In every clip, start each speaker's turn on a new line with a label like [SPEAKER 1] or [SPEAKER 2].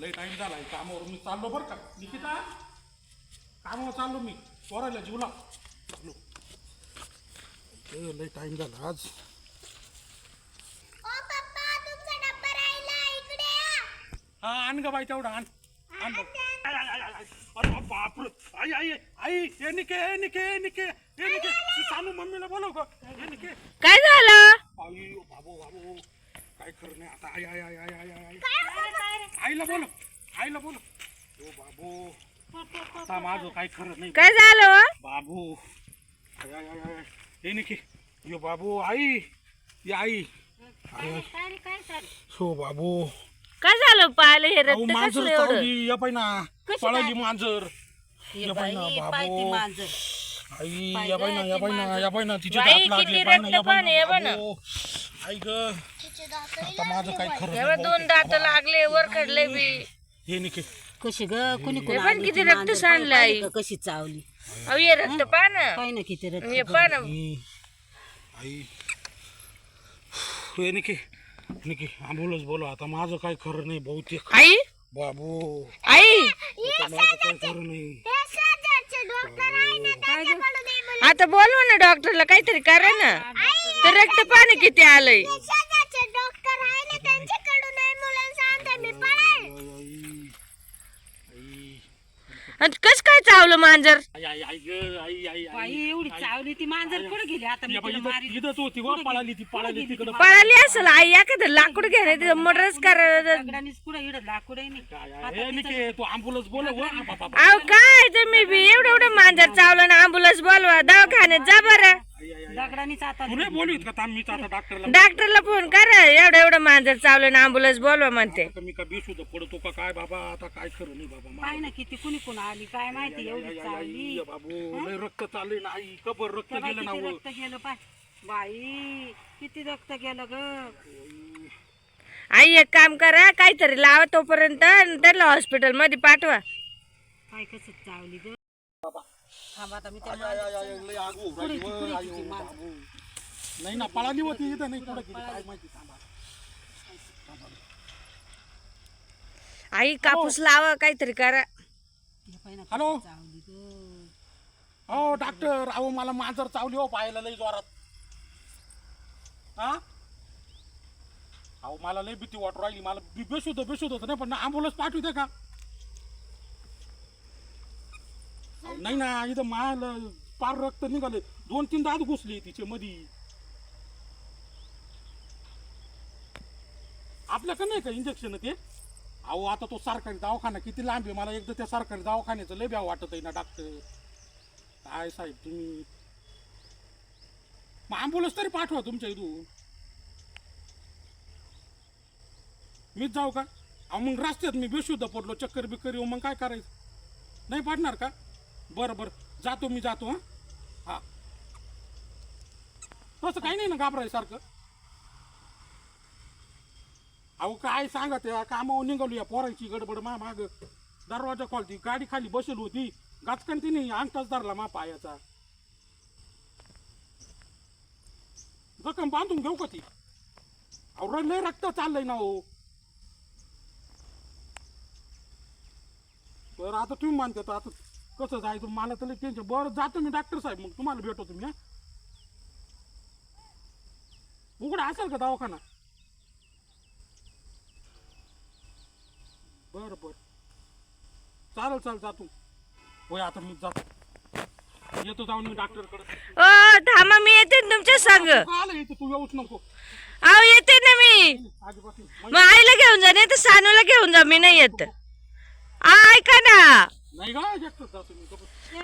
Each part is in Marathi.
[SPEAKER 1] लय टाईम झाला आहे मी चाललो बरं का. निकिता कामावर चाललो मी. पोरायला जीवला. लय टाईम झाला आज. हा आण ग बाई तेवढा आण. आण बघ. आय, आय, आय, आई आई आई हे निके हे निके हे निके हे निके. तू सांगू मम्मीला बोलव ग. हे निके.
[SPEAKER 2] काय झालं?
[SPEAKER 1] आई बाबू काय खरं नाही आता आय आई आई आई. बोल आईला बोल ओ बाबू आता माझं काय खरं नाही.
[SPEAKER 2] काय झालं हो?
[SPEAKER 1] बाबू आय आय आय आय. हे निके यो बाबू आई ये आई. हो बाबू.
[SPEAKER 2] काय झालं? पाहिलं हे
[SPEAKER 1] अहो
[SPEAKER 2] रक्त
[SPEAKER 1] मांजर
[SPEAKER 2] कसलं एवढं?
[SPEAKER 1] चावली या पाय पळाली मांजर. या पाय ना बाबू.
[SPEAKER 3] मांजर.
[SPEAKER 1] आई या बाई ना या बाई ना या बाई ना तिची
[SPEAKER 2] बाई,
[SPEAKER 1] दात लागली.
[SPEAKER 2] किती
[SPEAKER 1] बाई ना या बाई. बाबू. आई ग. आता माझं काय खरं
[SPEAKER 2] एवढं
[SPEAKER 1] नाही
[SPEAKER 2] दोन दात लागले वर काढले बी.
[SPEAKER 1] हे निके
[SPEAKER 3] कशी ग? कुणी कोणी
[SPEAKER 2] पण किती रक्त सांडलं आई.
[SPEAKER 3] कशी चावली?
[SPEAKER 2] अहो हे रक्त पहा ना.
[SPEAKER 3] काय ना किती रक्त
[SPEAKER 2] हे ना.
[SPEAKER 1] आई आई. हे निके निके आंबोलच बोलो आता माझं काय खरं नाही बहुतेक.
[SPEAKER 2] आई?
[SPEAKER 1] बाबू.
[SPEAKER 2] आई?
[SPEAKER 1] आता माझं काय खरं नाही.
[SPEAKER 4] हे.
[SPEAKER 2] आता बोलवा ना डॉक्टरला काहीतरी करा ना. ते रक्त पाणी किती आलंय
[SPEAKER 4] हे शेजारचे डॉक्टर आहे ना त्यांच्याकडून ये मुलांना सांगते मी पळेल
[SPEAKER 1] आई आई
[SPEAKER 2] आणि कस चावलं मांजर?
[SPEAKER 1] आई आई आई ग आई आई
[SPEAKER 3] बाई
[SPEAKER 1] आई.
[SPEAKER 3] एवढी चावली ती मांजर कुठे गेली आता मी तिला मारीन.
[SPEAKER 1] इथंच होती वा पळाली ती पळाली तिकडं.
[SPEAKER 2] पळाली? असेल आई एखादं लाकूड तिथं मर्डरच करा
[SPEAKER 3] दगडानीच कुठे इकडं लाकूड आहे
[SPEAKER 1] काय
[SPEAKER 3] नाही
[SPEAKER 1] आहे? हे निके तू आंबोलच बोल वा बाबा
[SPEAKER 2] अहो काय तुम्ही बी एवढं एवढं मांजर चावलं ना अँब्युलन्स बोलवा दवाखान्यात जा बरं.
[SPEAKER 1] आई आई
[SPEAKER 3] दगडानीच आता
[SPEAKER 1] थांब डॉक्टरला
[SPEAKER 2] डॉक्टरला फोन करा एवढं एवढं मांजर चावलं ना अँब्युलन्स बोलवा म्हणते.
[SPEAKER 1] आता मी का बेशुद्ध पडतो का? काय बाबा? आता काय खरं नाही बाबा
[SPEAKER 3] पाय ना किती कुणी कोण आली? काय माहिती एवढी
[SPEAKER 1] आई, आई,
[SPEAKER 3] चावली?
[SPEAKER 1] आई, बाबू लय रक्त चाललंय ना आई. कबर रक्त
[SPEAKER 3] त्या बाई
[SPEAKER 1] गेलं ना
[SPEAKER 3] किती
[SPEAKER 1] वर.
[SPEAKER 3] रक्त गेलं पाय? बाई किती रक्त गेलं ग?
[SPEAKER 2] आई एक काम करा काहीतरी लावा तोपर्यंत आणि त्याला हॉस्पिटलमध्ये पाठवा.
[SPEAKER 3] काय कसं चावली ग? थांब आता मी त्या पुढे- पुढे मांजर.
[SPEAKER 1] नाही ना पळाली होती इथं नाही कुठं गेली. काय माहिती थांबा.
[SPEAKER 2] आई कापूस लावा काहीतरी करा.
[SPEAKER 3] हे
[SPEAKER 1] हॅलो.
[SPEAKER 3] चावली ग.
[SPEAKER 1] हो डॉक्टर अहो मला मांजर चावली हो पाहायला लय जोरात. हा? अहो मला लय भीती वाटू राहिली. मला बी- बेशुद्ध बेशुद्ध होतं नाही पण आंबोलच पाठवते का अहो, नाही ना इथं मायाला पार रक्त निघाले दोन तीन दात घुसले तिचे मधी. आपल्याकडे नाही का इंजेक्शन ते? अहो आता तो सरकारी दवाखाना किती लांब आहे. मला एकदा त्या सरकारी दवाखान्याचं लय ब्याव वाटत आहे ना डॉक्टर काय साहेब तुम्ही? मग ॲम्ब्युलन्स तरी पाठवा तुमच्या इथून. मीच जाऊ का? अहो मग रस्त्यात मी बेशुद्ध पडलो चक्कर बिक्कर येऊ मग काय करायचं? नाही पाडणार का? बरं बरं. जातो मी जातो हां. हां. तसं काही नाही ना घाबरायसारखं. अहो काय सांगा त्या कामावर निघालो या पोरांची गडबड मा माग. दरवाजा खोलती गाडी खाली बसेल होती. गाचकन तिने अंगठाच धरला मा पायाचा. जखम बांधून घेऊ का ती? अहो लय रक्त चाललंय ना हो. बरं आता तुम्ही मानते आता कसं जायचं मला तर टेन्शन बरं जातो मी डॉक्टर साहेब. मग तुम्हाला भेटतो तुम्ही हा? उघडा असेल का दवाखाना? बरं बरं. चालेल चालेल जातो. होय आता मी जातो. येतो जाऊन मी डॉक्टरकडे
[SPEAKER 2] ओ थांबा मी येते ना तुमच्या संग.
[SPEAKER 1] आलं इथं? तू येऊच नको.
[SPEAKER 2] अहो येते ना मी. मग आईला घेऊन जा नाही तर सानूला घेऊन जा. मी नाही येत. आ, ऐका ना.
[SPEAKER 1] नाही एकटंच.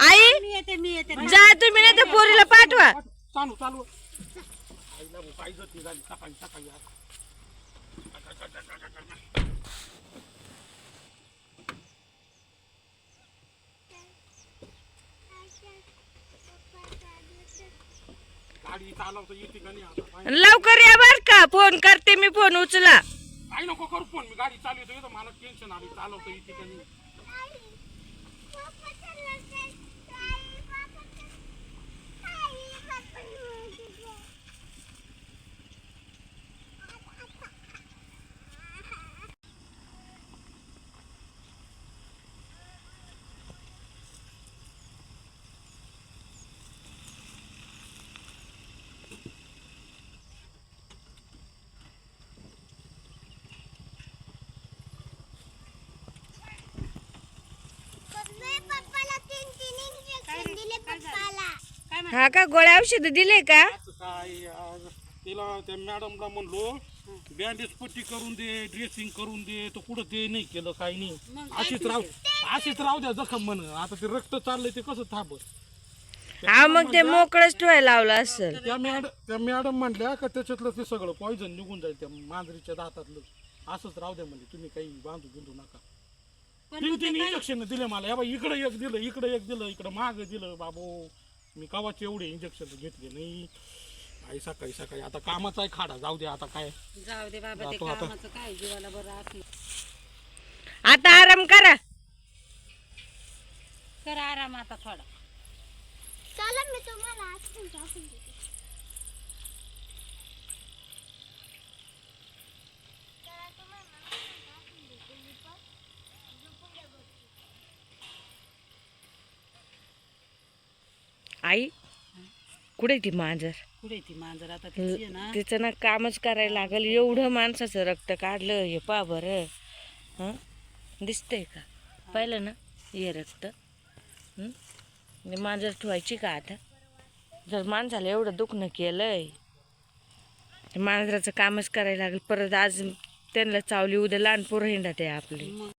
[SPEAKER 2] आई
[SPEAKER 3] मी येते मी येते
[SPEAKER 2] जा तुम्ही नाही तर पोरीला पाठवा.
[SPEAKER 1] चालू चालू. आईला भाऊ काय जती झाली सकाळी सकाळी आज. गाडी चालवता येते का नाही आता? काय
[SPEAKER 2] लवकर या बर का फोन करते मी फोन उचला.
[SPEAKER 1] काय नको करू पण मी गाडी चालवतो येतो मला टेन्शन आली चालवता येते का नाही? arkadaşlar.
[SPEAKER 2] हा का? गोळ्या औषध दिले का?
[SPEAKER 1] असं काय आज तिला त्या मॅडमला म्हणलो बँडेज पट्टी करून दे ड्रेसिंग करून दे. तर कुठं ते नाही केलं काही नाही. अशीच राहू अशीच राहू द्या जखम म्हण. आता ते रक्त चाललंय ते कसं थांबत
[SPEAKER 2] हा मग ते मोकळच ठेवायला लावलं असेल.
[SPEAKER 1] त्या मॅड त्या मॅडम म्हणल्या का त्याच्यातलं ते सगळं पॉइझन निघून जाईल त्या मांजरीच्या दातातलं. असंच राहू द्या म्हणजे तुम्ही काही बांधू बिंदू नका. तीन तीन इंजेक्शन दिले मला. या बाई इकडे एक दिलं इकडे एक दिलं इकडे माग दिलं बाबू. मी कवाचे एवढे इंजेक्शन घेतले नाही. आई सकाळी सकाळी आता कामाचा आहे खाडा जाऊ दे आता काय.
[SPEAKER 3] जाऊ दे बाबा ते
[SPEAKER 1] जातो आता.
[SPEAKER 3] कामाचं काय जीवाला बरं असलं
[SPEAKER 2] आता आराम करा.
[SPEAKER 3] कर आराम आता थोडा.
[SPEAKER 4] चला मी तुम्हाला आजकाल दाखवून देते चला, तुम्हाला आजकाल दाखवून देते मी पण. झोपून घ्या बरं.
[SPEAKER 2] आई कुठे ती मांजर?
[SPEAKER 3] कुठे ती मांजर? आता तिची आहे ना.
[SPEAKER 2] तिचं ना कामच करायला लागल. एवढं माणसाचं रक्त काढलं. हे पा बरं. हं? दिसतंय का? पाहिलं ना? हे रक्त. मांजर ठेवायची का आता? जर माणसाला एवढं दुखणं केलंय ते मांजराचं कामच करायला लागेल. परत आज त्यांना चावली उद्या लहान पोरं हिंडा ते आपले.